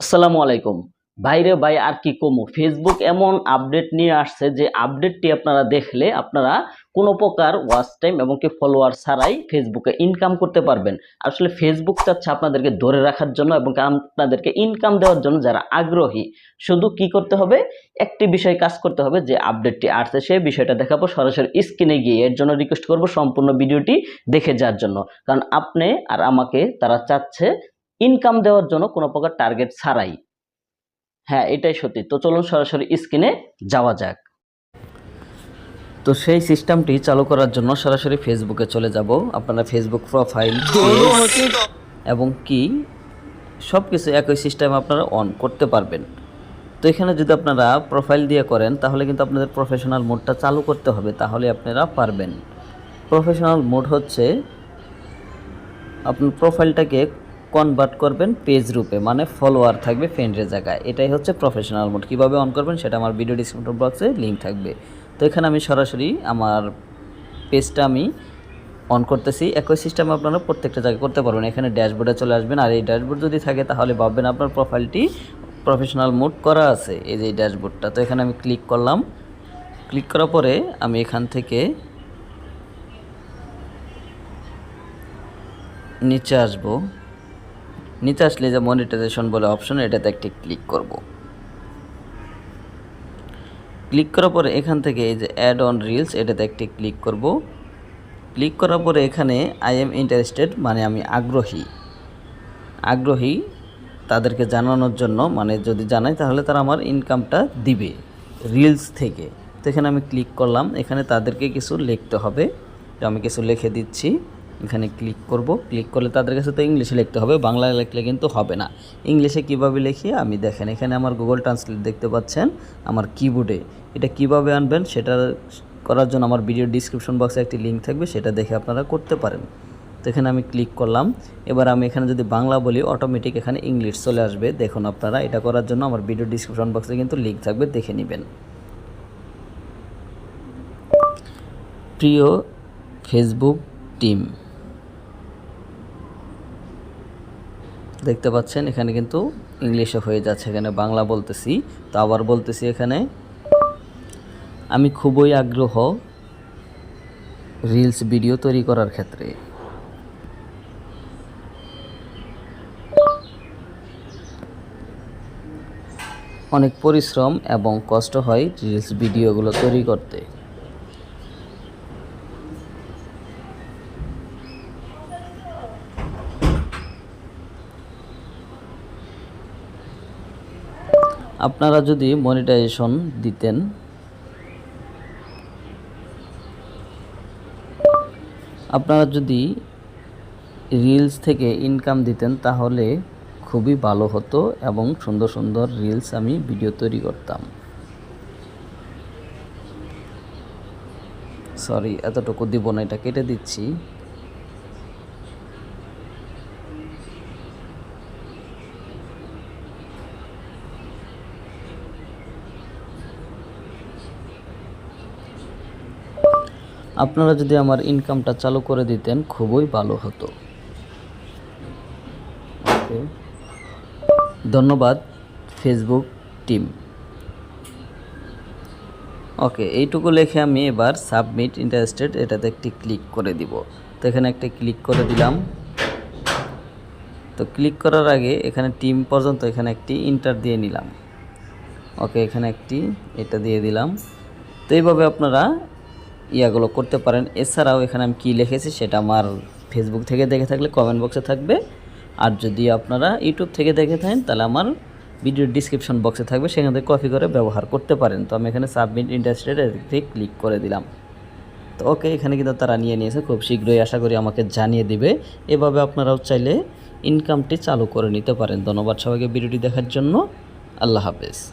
আসসালামু আলাইকুম। বাইরে ভাই, আর কি কমো? ফেসবুক এমন আপডেট নিয়ে আসছে যে আপডেটটি আপনারা দেখলে আপনারা কোনো প্রকার ওয়াচ টাইম এবং কি ফলোয়ার ছাড়াই ফেসবুকে ইনকাম করতে পারবেন। আসলে ফেসবুক চাচ্ছে আপনাদেরকে ধরে রাখার জন্য এবং আপনাদেরকে ইনকাম দেওয়ার জন্য যারা আগ্রহী। শুধু কি করতে হবে? একটি বিষয় কাজ করতে হবে যে আপডেটটি আসছে, সেই বিষয়টা দেখাবো সরাসরি স্ক্রিনে গিয়ে। এর জন্য রিকোয়েস্ট করব সম্পূর্ণ ভিডিওটি দেখে যাওয়ার জন্য। কারণ আপনি আর আমাকে তারা চাচ্ছে ইনকাম দেওয়ার জন্য কোনো প্রকার টার্গেট ছাড়াই। হ্যাঁ এটাই সত্যি। তো চলুন সরাসরি স্ক্রিনে যাওয়া যাক। তো সেই সিস্টেমটি চালু করার জন্য সরাসরি ফেসবুকে চলে যাব। আপনারা ফেসবুক প্রোফাইল এবং কি সব কিছু একই সিস্টেম আপনারা অন করতে পারবেন। তো এখানে যদি আপনারা প্রোফাইল দিয়ে করেন তাহলে কিন্তু আপনাদের প্রফেশনাল মোডটা চালু করতে হবে তাহলে আপনারা পারবেন। প্রফেশনাল মোড হচ্ছে আপনার প্রোফাইলটাকে কনভার্ট করবেন পেজ রূপে মানে ফলোয়ার থাকবে ফ্রেন্ডের জায়গায়। এটাই হচ্ছে প্রফেশনাল মোড কীভাবে অন করবেন সেটা আমার ভিডিও ডিসক্রিপশন বক্সে লিঙ্ক থাকবে। তো এখানে আমি সরাসরি আমার পেজটা আমি অন করতেছি। একই সিস্টেমে আপনারা প্রত্যেকটা জায়গায় করতে পারবেন। এখানে ড্যাশবোর্ডে চলে আসবেন। আর এই ড্যাশবোর্ড যদি থাকে তাহলে ভাববেন আপনার প্রোফাইলটি প্রফেশনাল মোড করা আছে, এই যে ড্যাশবোর্ডটা তো এখানে আমি ক্লিক করলাম। ক্লিক করার পরে আমি এখান থেকে নিচে আসব। নিচে আসলে যে মনিটাইজেশন বলে অপশন এটাতে একটি ক্লিক করব। ক্লিক করার পরে এখান থেকে এই যে অ্যাড অন রিলস এটাতে একটি ক্লিক করব। ক্লিক করার পরে এখানে আই এম ইন্টারেস্টেড মানে আমি আগ্রহী। আগ্রহী তাদেরকে জানানোর জন্য মানে যদি জানাই তাহলে তারা আমার ইনকামটা দিবে রিলস থেকে। তো এখানে আমি ক্লিক করলাম, এখানে তাদেরকে কিছু লিখতে হবে। তো আমি কিছু লিখে দিচ্ছি। এখানে ক্লিক করব। ক্লিক করলে তাদের কাছে তো ইংলিশে লিখতে হবে, বাংলা লিখলে কিন্তু হবে না। ইংলিশে কীভাবে লিখি? আমি দেখেন, এখানে আমার গুগল ট্রান্সলেট দেখতে পাচ্ছেন, আমার কিবোর্ডে এটা কীভাবে আনবেন? সেটা করার জন্য আমার ভিডিও ডিসক্রিপশন বক্সে একটি লিঙ্ক থাকবে, সেটা দেখে আপনারা করতে পারেন। তো এখানে আমি ক্লিক করলাম। এবার আমি এখানে যদি বাংলা বলি অটোমেটিক এখানে ইংলিশ চলে আসবে। দেখুন আপনারা, এটা করার জন্য আমার ভিডিও ডিসক্রিপশন বক্সে কিন্তু লিঙ্ক থাকবে, দেখে নেবেন। প্রিয় ফেসবুক টিম দেখতে পাচ্ছেন, এখানে কিন্তু ইংলিশে হয়ে যাচ্ছে, এখানে বাংলা বলতেছি, তো আবার বলতেছি এখানে, আমি খুবই আগ্রহ রিলস ভিডিও তৈরি করার ক্ষেত্রে। অনেক পরিশ্রম এবং কষ্ট হয় রিলস ভিডিওগুলো তৈরি করতে। আপনারা যদি মনিটাইজেশন দিতেন। আপনারা যদি রিলস থেকে ইনকাম দিতেন, তাহলে খুবই ভালো হতো এবং সুন্দর সুন্দর রিলস আমি ভিডিও তৈরি করতাম। সরি এতটুকু দিব না, এটা কেটে দিচ্ছি। আপনারা যদি আমার ইনকামটা চালু করে দিতেন, খুবই ভালো হতো। ধন্যবাদ ফেসবুক টিম ওকে এইটুকু লিখে আমি এবার সাবমিট ইন্টারেস্টেড এটাতে একটি ক্লিক করে দিব। তো এখানে একটা ক্লিক করে দিলাম। তো ক্লিক করার আগে এখানে টিম পর্যন্ত এখানে একটি ইন্টার দিয়ে নিলাম। ওকে এখানে একটি এটা দিয়ে দিলাম। তো এইভাবে আপনারা ইয়াগুলো করতে পারেন। এছাড়াও এখানে আমি কী লিখেছি সেটা আমার ফেসবুক থেকে দেখে থাকলে কমেন্ট বক্সে থাকবে। আর যদি আপনারা ইউটিউব থেকে দেখে থাকেন, তাহলে আমার ভিডিওর ডিসক্রিপশন বক্সে থাকবে। সেখান থেকে কপি করে ব্যবহার করতে পারেন। তো আমি এখানে সাবমিট ইন্টারেস্টেড ক্লিক করে দিলাম। তো ওকে এখানে কিন্তু তারা নিয়ে নিয়েছে। খুব শীঘ্রই আশা করি আমাকে জানিয়ে দিবে। এভাবে আপনারাও চাইলে ইনকামটি চালু করে নিতে পারেন। ধন্যবাদ সবাইকে ভিডিওটি দেখার জন্য। আল্লাহ হাফেজ।